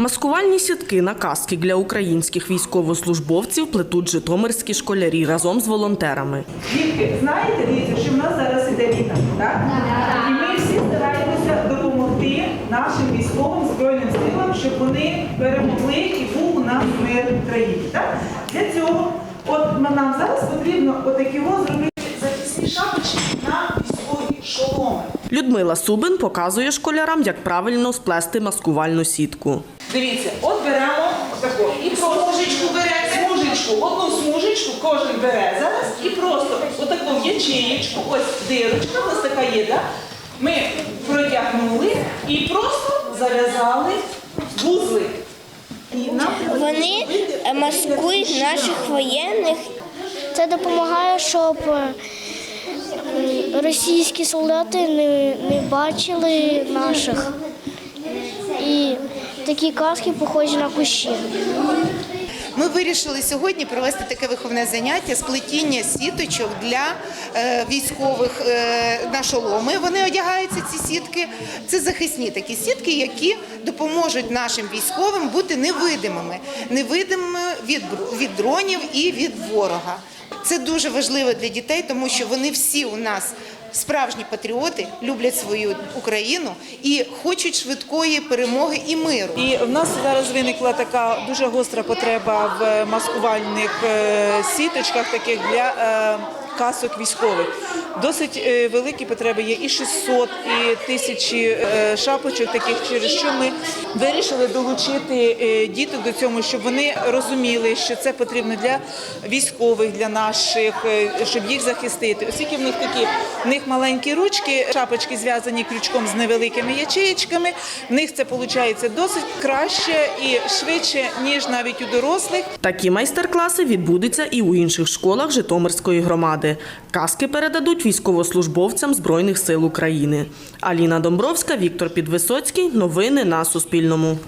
Маскувальні сітки на каски для українських військовослужбовців плетуть житомирські школярі разом з волонтерами. Дітки, знаєте, дивіться, що в нас зараз іде війна, так? І ми всі стараємося допомогти нашим військовим збройним силам, щоб вони перемогли і був у нас мир в країні. Так? Для цього от нам зараз потрібно отакі ось зробити захисні шапочки на військові шоломи. Людмила Субин показує школярам, як правильно сплести маскувальну сітку. Дивіться, от беремо таку і смужечку бере, смужечку, одну смужечку кожен бере зараз і просто отаку ячеєчку, ось дирочка, у нас така є, да? ми протягнули і просто зав'язали вузли. Вони маскують наших воєнних. Це допомагає, щоб російські солдати не, не бачили наших. І такі каски похожі на кущі. Ми вирішили сьогодні провести таке виховне заняття з плетіння сіточок для е, військових е, на шоломи. Вони одягаються ці сітки. Це захисні такі сітки, які допоможуть нашим військовим бути невидимими, невидимими від дронів і від ворога. Це дуже важливо для дітей, тому що вони всі у нас справжні патріоти, люблять свою Україну і хочуть швидкої перемоги і миру. І в нас зараз виникла така дуже гостра потреба в маскувальних е, сіточках, таких для е, касок військових. Досить е, великі потреби є і 600, і тисячі е, шапочок, таких через що ми вирішили долучити е, діток до цього, щоб вони розуміли, що це потрібно для військових, для наших, щоб їх захистити. Оскільки в них такі в них маленькі ручки, шапочки зв'язані крючком з невеликими ячеєчками. В них це виходить досить краще і швидше, ніж навіть у дорослих. Такі майстер-класи відбудуться і у інших школах Житомирської громади. Каски передадуть військовослужбовцям Збройних сил України. Аліна Домбровська, Віктор Підвисоцький. Новини на Суспільному.